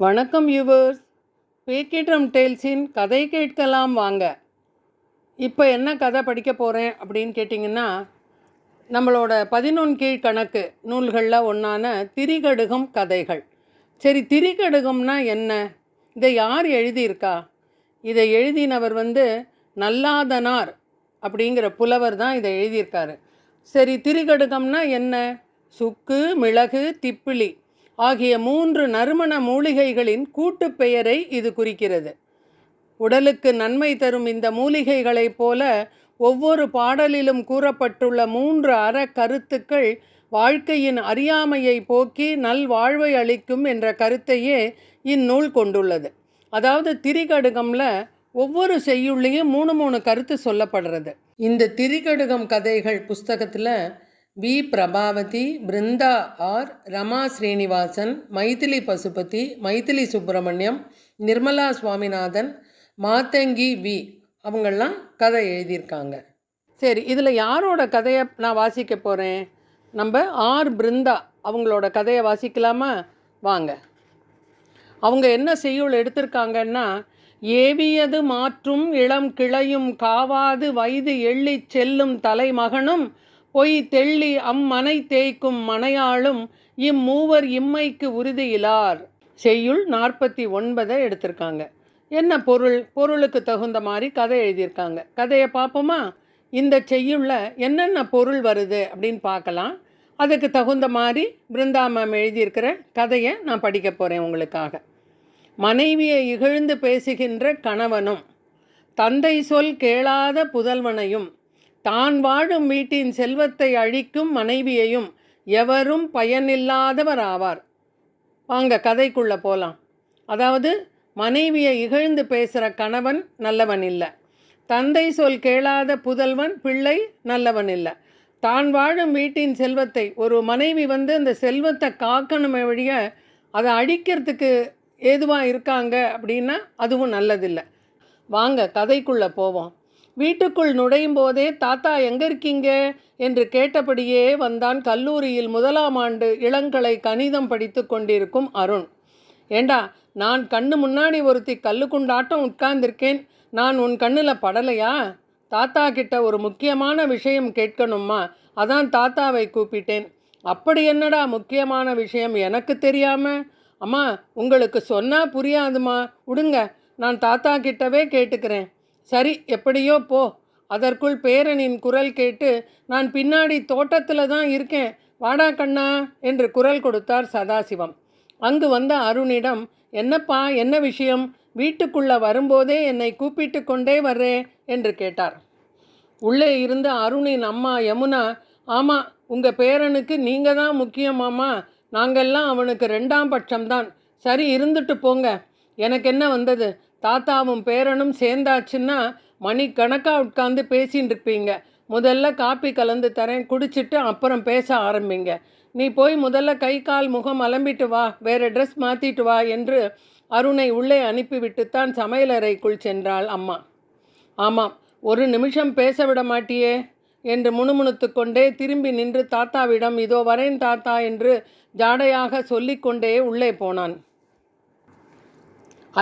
வணக்கம் யூவர்ஸ் பேக்கிட்ரம் டெய்ல்ஸின் கதை கேட்கலாம் வாங்க. இப்போ என்ன கதை படிக்க போகிறேன் அப்படின்னு கேட்டிங்கன்னா நம்மளோட பதினொன் கீழ் கணக்கு நூல்களில் ஒன்றான திரிகடுகம் கதைகள். சரி திரிகடுகம்னா என்ன? இதை யார் எழுதியிருக்கா? இதை எழுதினவர் வந்து நல்லாதனார் அப்படிங்கிற புலவர் தான் இதை எழுதியிருக்காரு. சரி திரிகடுகம்னா என்ன? சுக்கு மிளகு திப்பிலி. ஆகிய மூன்று நறுமண மூலிகைகளின் கூட்டுப் பெயரை இது குறிக்கிறது. உடலுக்கு நன்மை தரும் இந்த மூலிகைகளைப் போல ஒவ்வொரு பாடலிலும் கூறப்பட்டுள்ள மூன்று அற கருத்துக்கள் வாழ்க்கையின் அறியாமையை போக்கி நல்வாழ்வை அளிக்கும் என்ற கருத்தையே இந்நூல் கொண்டுள்ளது. அதாவது திரிகடுகம்ல ஒவ்வொரு செய்யுள்ளையும் மூணு மூணு கருத்து சொல்லப்படுறது. இந்த திரிகடுகம் கதைகள் புஸ்தகத்தில் V Prabhavathi Brinda R. Rama Srinivasan Maithili Pasupathi Maithili Subramaniam Nirmala Swaminathan Mathangi V. அவங்கெல்லாம் கதை எழுதியிருக்காங்க. சரி இதில் யாரோட கதையை நான் வாசிக்க போகிறேன் நம்ம ஆர். பிருந்தா அவங்களோட கதையை வாசிக்கலாமா? வாங்க. அவங்க என்ன செய்யுள் எடுத்திருக்காங்கன்னா ஏவியது மாற்றும் இளம் கிளையும் காவாது வயது எள்ளிச் செல்லும் தலைமகனும் பொய் தெள்ளி அம்மனை தேய்க்கும் மனையாளும் இம்மூவர் இம்மைக்கு உறுதியிலார். செய்யுள் நாற்பத்தி ஒன்பதை எடுத்திருக்காங்க. என்ன பொருள்? பொருளுக்கு தகுந்த மாதிரி கதை எழுதியிருக்காங்க. கதையை பார்ப்போமா? இந்த செய்யுள்ள என்னென்ன பொருள் வருது அப்படின்னு பார்க்கலாம். அதுக்கு தகுந்த மாதிரி பிருந்தா மேம் எழுதியிருக்கிற கதையை நான் படிக்க போகிறேன் உங்களுக்காக. மனைவியை இகழ்ந்து பேசுகின்ற கணவனும் தந்தை சொல் கேளாத புதல்வனையும் தான் வாழும் வீட்டின் செல்வத்தை அழிக்கும் மனைவியையும் எவரும் பயனில்லாதவர் ஆவார் வாங்க கதைக்குள்ளே போகலாம் அதாவது மனைவியை இகழ்ந்து பேசுகிற கணவன் நல்லவன் இல்லை. தந்தை சொல் கேளாத புதல்வன் பிள்ளை நல்லவன் இல்லை. தான் வாழும் வீட்டின் செல்வத்தை ஒரு மனைவி வந்து அந்த செல்வத்தை காக்கணுமே வழிய அதை அழிக்கிறதுக்கு ஏதுவாக இருக்காங்க அப்படின்னா அதுவும் நல்லதில்லை. வாங்க கதைக்குள்ளே போவோம். வீட்டுக்குள் நுழையும் போதே தாத்தா எங்கே இருக்கீங்க? என்று கேட்டபடியே வந்தான் கல்லூரியில் முதலாம் ஆண்டு இளங்கலை கணிதம் படித்து கொண்டிருக்கும் அருண். ஏண்டா நான் கண்ணு முன்னாடி ஒருத்தி கல்லுக்குண்டாட்டம் உட்கார்ந்திருக்கேன். நான் உன் கண்ணில் படலையா? தாத்தா கிட்ட ஒரு முக்கியமான விஷயம் கேட்கணுமா அதான் தாத்தாவை கூப்பிட்டேன். அப்படி என்னடா முக்கியமான விஷயம் எனக்கு தெரியாம? அம்மா உங்களுக்கு சொன்னா புரியாதுமா. விடுங்க நான் தாத்தா கிட்டவே கேட்டுக்கிறேன். சரி எப்படியோ போ. அதற்குள் பேரனின் குரல் கேட்டு நான் பின்னாடி தோட்டத்தில் தான் இருக்கேன். வாடா கண்ணா என்று குரல் கொடுத்தார் சதாசிவம். அங்கு வந்த அருணிடம் என்னப்பா என்ன விஷயம்? வீட்டுக்குள்ளே வரும்போதே என்னை கூப்பிட்டு கொண்டே வர்றே என்று கேட்டார். உள்ளே இருந்த அருணின் அம்மா யமுனா ஆமாம் உங்கள் பேரனுக்கு நீங்கள் தான் முக்கியமாம்மா நாங்கள்லாம் அவனுக்கு ரெண்டாம் பட்சம்தான். சரி இருந்துட்டு போங்க. எனக்கு என்ன வந்தது? தாத்தாவும் பேரனும் சேர்ந்தாச்சுன்னா மணிக்கணக்காக உட்காந்து பேசின்னு இருப்பீங்க முதல்ல காப்பி கலந்து தரேன் குடிச்சிட்டு அப்புறம் பேச ஆரம்பிங்க. நீ போய் முதல்ல கை கால் முகம் அலம்பிட்டு வா வேறு ட்ரெஸ் மாற்றிட்டு வா என்று அருணை உள்ளே அனுப்பிவிட்டுத்தான் சமையலறைக்குள் சென்றாள் அம்மா. ஆமாம் ஒரு நிமிஷம் பேச விட மாட்டியே என்று முணுமுணுத்து கொண்டே திரும்பி நின்று தாத்தாவிடம் இதோ வரேன் தாத்தா என்று ஜாடையாக சொல்லிக்கொண்டே உள்ளே போனான்.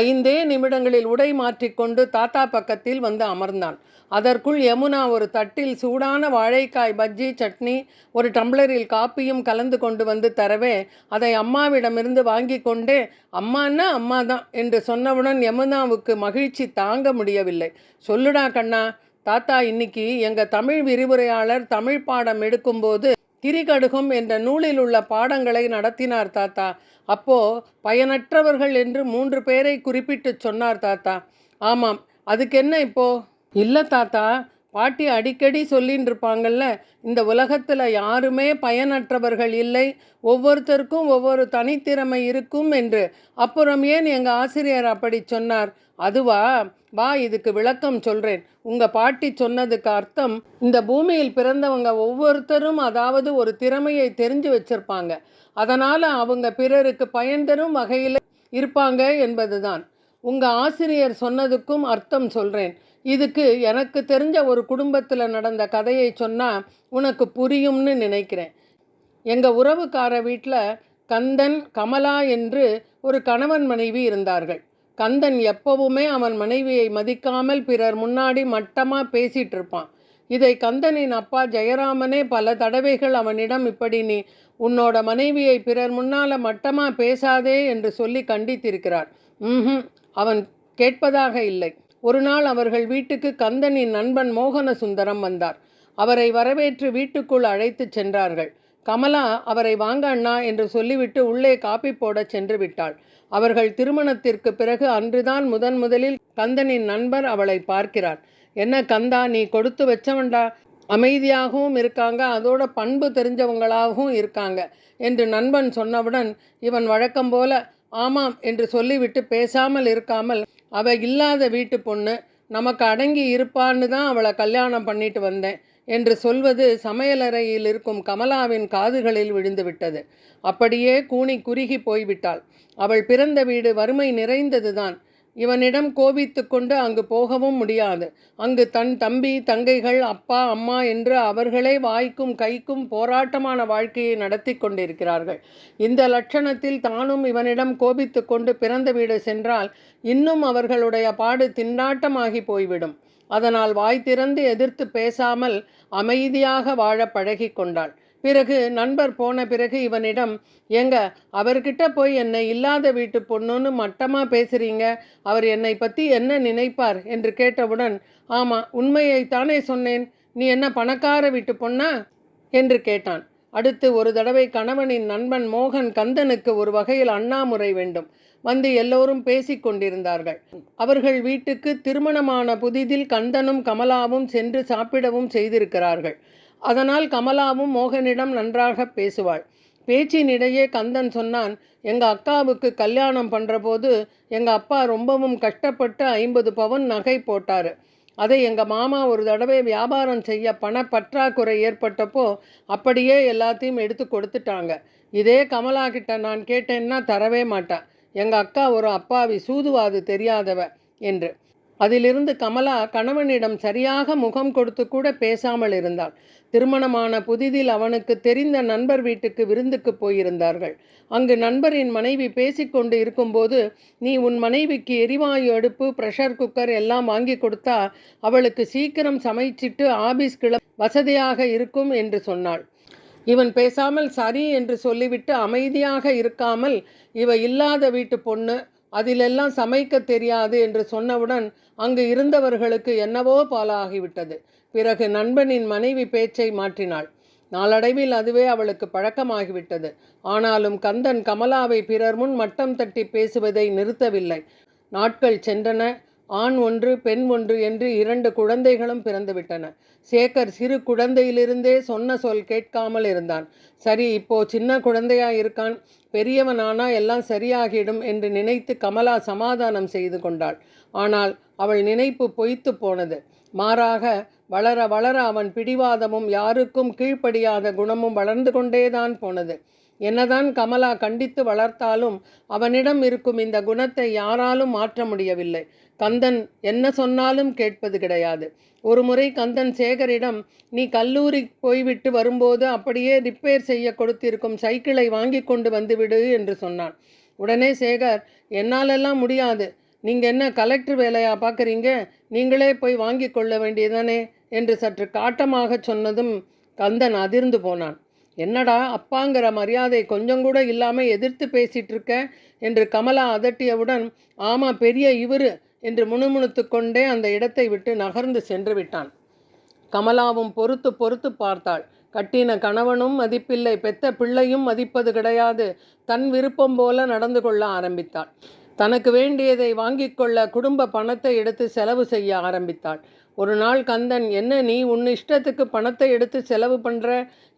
ஐந்தே நிமிடங்களில் உடை மாற்றிக்கொண்டு தாத்தா பக்கத்தில் வந்து அமர்ந்தான். அதற்குள் யமுனா ஒரு தட்டில் சூடான வாழைக்காய் பஜ்ஜி சட்னி ஒரு டம்ளரில் காப்பியும் கலந்து கொண்டு வந்து தரவே அதை அம்மாவிடமிருந்து வாங்கி கொண்டே அம்மான்னா அம்மா தான் என்று சொன்னவுடன் யமுனாவுக்கு மகிழ்ச்சி தாங்க முடியவில்லை. சொல்லுடா கண்ணா தாத்தா இன்னைக்கு எங்கள் தமிழ் விரிவுரையாளர் தமிழ் பாடம் எடுக்கும்போது திரிகடுகும் என்ற நூலில் உள்ள பாடங்களை நடத்தினார் தாத்தா. அப்போ பயனற்றவர்கள் என்று மூன்று பேரை குறிப்பிட்டு சொன்னார் தாத்தா. ஆமாம் அதுக்கு என்ன இப்போது இல்லை தாத்தா பாட்டி அடிக்கடி சொல்லின்னு இருப்பாங்கள்ல இந்த உலகத்தில் யாருமே பயனற்றவர்கள் இல்லை ஒவ்வொருத்தருக்கும் ஒவ்வொரு தனித்திறமை இருக்கும் என்று. அப்புறம் ஏன் எங்கள் ஆசிரியர் அப்படி சொன்னார்? அதுவா வா இதுக்கு விளக்கம் சொல்கிறேன் உங்கள் பாட்டி சொன்னதுக்கு அர்த்தம் இந்த பூமியில் பிறந்தவங்க ஒவ்வொருத்தரும் அதாவது ஒரு திறமையை தெரிஞ்சு வச்சிருப்பாங்க. அதனால் அவங்க பிறருக்கு பயன் தரும் வகையில் இருப்பாங்க என்பதுதான். உங்கள் ஆசிரியர் சொன்னதுக்கும் அர்த்தம் சொல்கிறேன் இதுக்கு எனக்கு தெரிஞ்ச ஒரு குடும்பத்தில் நடந்த கதையை சொன்னால் உனக்கு புரியும்னு நினைக்கிறேன். எங்கள் உறவுக்கார வீட்டில் கந்தன் கமலா என்று ஒரு கணவன் மனைவி இருந்தார்கள். கந்தன் எப்பவுமே அவன் மனைவியை மதிக்காமல் பிறர் முன்னாடி மட்டமாக பேசிட்டு இருப்பான் இதை கந்தனின் அப்பா ஜெயராமனே பல தடவைகள் அவனிடம் இப்படி நீ உன்னோட மனைவியை பிறர் முன்னால மட்டமாக பேசாதே என்று சொல்லி கண்டித்திருக்கிறார். ம் அவன் கேட்பதாக இல்லை. ஒரு நாள் அவர்கள் வீட்டுக்கு கந்தனின் நண்பன் மோகன சுந்தரம் வந்தார். அவரை வரவேற்று வீட்டுக்குள் அழைத்துச் சென்றார்கள். கமலா அவரை வாங்க அண்ணா என்று சொல்லிவிட்டு உள்ளே காப்பி போடச் சென்று விட்டாள். அவர்கள் திருமணத்திற்கு பிறகு அன்றுதான் முதன் முதலில் கந்தனின் நண்பர் அவளை பார்க்கிறார். என்ன கந்தா நீ கொடுத்து வச்சவன்டா? அமைதியாகவும் இருக்காங்க அதோட பண்பு தெரிஞ்சவங்களாகவும் இருக்காங்க என்று நண்பன் சொன்னவுடன் இவன் வழக்கம் போல ஆமாம் என்று சொல்லிவிட்டு பேசாமல் இருக்காமல் அவ இல்லாத வீட்டு பொண்ணு நமக்கு அடங்கி இருப்பான்னு தான் அவளை கல்யாணம் பண்ணிட்டு வந்தேன். என்று சொல்வது சமையலறையில் இருக்கும் கமலாவின் காதுகளில் விழுந்துவிட்டது. அப்படியே கூனி குறுகி போய்விட்டாள். அவள் பிறந்த வீடு வறுமை நிறைந்ததுதான். இவனிடம் கோபித்து கொண்டு அங்கு போகவும் முடியாது. அங்கு தன் தம்பி தங்கைகள் அப்பா அம்மா என்று அவர்களே வாய்க்கும் கைக்கும் போராட்டமான வாழ்க்கையை நடத்தி கொண்டிருக்கிறார்கள். இந்த லட்சணத்தில் தானும் இவனிடம் கோபித்து கொண்டு பிறந்த வீடு சென்றால் இன்னும் அவர்களுடைய பாடு திண்டாட்டமாகி போய்விடும். அதனால் வாய் திறந்து எதிர்த்து பேசாமல் அமைதியாக வாழ பழகி கொண்டாள். பிறகு நண்பர் போன பிறகு இவனிடம் ஏங்க அவர்கிட்ட போய் என்னை இல்லாத வீட்டு பொண்ணுன்னு மட்டமாக பேசுகிறீங்க அவர் என்னை பற்றி என்ன நினைப்பார்? என்று கேட்டவுடன் ஆமாம் உண்மையைத்தானே சொன்னேன். நீ என்ன பணக்கார வீட்டு பொண்ணா? என்று கேட்டான். அடுத்து ஒரு தடவை கணவனின் நண்பன் மோகன் கந்தனுக்கு ஒரு வகையில் அண்ணாமுறை வேண்டும். வந்து எல்லோரும் பேசிக் கொண்டிருந்தார்கள். அவர்கள் வீட்டுக்கு திருமணமான புதிதில் கந்தனும் கமலாவும் சென்று சாப்பிடவும் செய்திருக்கிறார்கள். அதனால் கமலாவும் மோகனிடம் நன்றாக பேசுவாள். பேச்சினிடையே கந்தன் சொன்னான் எங்கள் அக்காவுக்கு கல்யாணம் பண்ணுறபோது எங்கள் அப்பா ரொம்பவும் கஷ்டப்பட்டு ஐம்பது பவுன் நகை போட்டார். அதை எங்கள் மாமா ஒரு தடவை வியாபாரம் செய்ய பண பற்றாக்குறை ஏற்பட்டப்போ அப்படியே எல்லாத்தையும் எடுத்து கொடுத்துட்டாங்க. இதே கமலா கிட்ட நான் கேட்டேன்னா தரவே மாட்டான் எங்கள் அக்கா ஒரு அப்பாவி சூதுவாது தெரியாதவ என்று. அதிலிருந்து கமலா கணவனிடம் சரியாக முகம் கொடுத்து கூட பேசாமல் இருந்தாள். திருமணமான புதிதில் அவனுக்கு தெரிந்த நண்பர் வீட்டுக்கு விருந்துக்கு போயிருந்தார்கள். அங்கு நண்பரின் மனைவி பேசிக்கொண்டு இருக்கும்போது நீ உன் மனைவிக்கு எரிவாயு அடுப்பு ப்ரெஷர் குக்கர் எல்லாம் வாங்கி கொடுத்தா அவளுக்கு சீக்கிரம் சமைச்சிட்டு ஆபீஸ் கிள வசதியாக இருக்கும் என்று சொன்னாள். இவன் பேசாமல் சரி என்று சொல்லிவிட்டு அமைதியாக இருக்காமல் இவ இல்லாத வீட்டு பொண்ணு அதிலெல்லாம் சமைக்க தெரியாது என்று சொன்னவுடன் அங்கு இருந்தவர்களுக்கு என்னவோ பாலாகிவிட்டது. பிறகு நண்பனின் மனைவி பேச்சை மாற்றினாள். நாளடைவில் அதுவே அவளுக்கு பழக்கமாகிவிட்டது. ஆனாலும் கந்தன் கமலாவை பிறர் முன் மட்டம் தட்டி பேசுவதை நிறுத்தவில்லை. நாட்கள் சென்றன. ஆண் ஒன்று பெண் ஒன்று என்று இரண்டு குழந்தைகளும் பிறந்துவிட்டன. சேகர் சிறு குழந்தையிலிருந்தே சொன்ன சொல் கேட்காமல் இருந்தான். சரி இப்போ சின்ன குழந்தையா இருக்கான். பெரியவனானா எல்லாம் சரியாகிடும் என்று நினைத்து கமலா சமாதானம் செய்து கொண்டாள். ஆனால் அவள் நினைப்பு பொய்த்து போனது. மாறாக வளர வளர அவன் பிடிவாதமும் யாருக்கும் கீழ்ப்படியாத குணமும் வளர்ந்து கொண்டேதான் போனது. என்னதான் கமலா கண்டித்து வளர்த்தாலும் அவனிடம் இருக்கும் இந்த குணத்தை யாராலும் மாற்ற முடியவில்லை. கந்தன் என்ன சொன்னாலும் கேட்பது கிடையாது. ஒரு முறை கந்தன் சேகரிடம் நீ கல்லூரி போய்விட்டு வரும்போது அப்படியே ரிப்பேர் செய்ய கொடுத்திருக்கும் சைக்கிளை வாங்கி கொண்டு வந்துவிடு என்று சொன்னான். உடனே சேகர் என்னாலெல்லாம் முடியாது. நீங்கள் என்ன கலெக்டர் வேலையா பார்க்குறீங்க? நீங்களே போய் வாங்கி கொள்ள வேண்டியதானே என்று சற்று காட்டமாக சொன்னதும் கந்தன் அதிர்ந்து போனான். என்னடா அப்பாங்கிற மரியாதை கொஞ்சம் கூட இல்லாமல் எதிர்த்து பேசிகிட்ருக்க இருக்க என்று கமலா அதட்டியவுடன் ஆமாம் பெரிய இவரு என்று முணுமுணுத்து கொண்டே அந்த இடத்தை விட்டு நகர்ந்து சென்று விட்டான். கமலாவும் பொறுத்து பொறுத்து பார்த்தாள். கட்டின கணவனும் மதிப்பில்லை பெத்த பிள்ளையும் மதிப்பது கிடையாது. தன் விருப்பம் போல நடந்து கொள்ள ஆரம்பித்தாள். தனக்கு வேண்டியதை வாங்கிக் கொள்ள குடும்ப பணத்தை எடுத்து செலவு செய்ய ஆரம்பித்தாள். ஒரு நாள் கந்தன் என்ன நீ உன் இஷ்டத்துக்கு பணத்தை எடுத்து செலவு பண்ணுற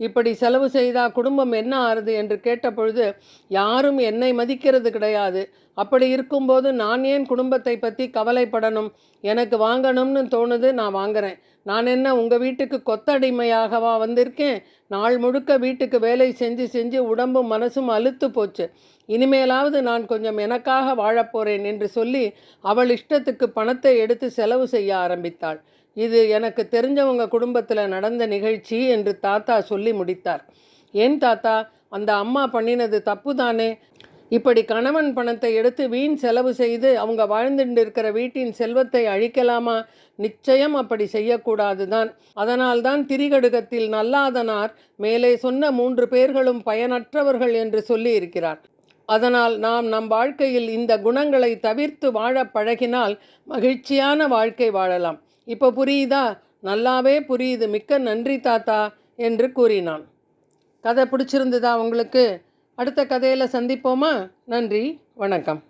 இப்படி செலவு செய்தால் குடும்பம் என்ன ஆறுது? என்று கேட்டபொழுது யாரும் என்னை மதிக்கிறது கிடையாது. அப்படி இருக்கும்போது நான் ஏன் குடும்பத்தை பற்றி கவலைப்படணும்? எனக்கு வாங்கணும்னு தோணுது நான் வாங்குறேன். நான் என்ன உங்கள் வீட்டுக்கு கொத்தடிமையாகவா வந்திருக்கேன்? நாள் முழுக்க வீட்டுக்கு வேலை செஞ்சு செஞ்சு உடம்பும் மனசும் அலுத்து போச்சு. இனிமேலாவது நான் கொஞ்சம் எனக்காக வாழப்போறேன் என்று சொல்லி அவள் இஷ்டத்துக்கு பணத்தை எடுத்து செலவு செய்ய ஆரம்பித்தாள். இது எனக்கு தெரிஞ்சவங்க குடும்பத்தில் நடந்த நிகழ்ச்சி என்று தாத்தா சொல்லி முடித்தார். ஏன் தாத்தா? அந்த அம்மா பண்ணினது தப்பு தானே இப்படி கணவன் பணத்தை எடுத்து வீண் செலவு செய்து அவங்க வாழ்ந்துட்டு இருக்கிற வீட்டின் செல்வத்தை அழிக்கலாமா? நிச்சயம் அப்படி செய்யக்கூடாது தான் அதனால்தான் திரிகடுகத்தில் நல்லாதனார் மேலே சொன்ன மூன்று பேர்களும் பயனற்றவர்கள் என்று சொல்லி இருக்கிறார் அதனால் நாம் நம் வாழ்க்கையில் இந்த குணங்களை தவிர்த்து வாழ பழகினால் மகிழ்ச்சியான வாழ்க்கை வாழலாம். இப்போ புரியுதா? நல்லாவே புரியுது. மிக்க நன்றி தாத்தா என்று கூறினான். கதை பிடிச்சிருந்ததா உங்களுக்கு? அடுத்த கதையில் சந்திப்போமா? நன்றி வணக்கம்.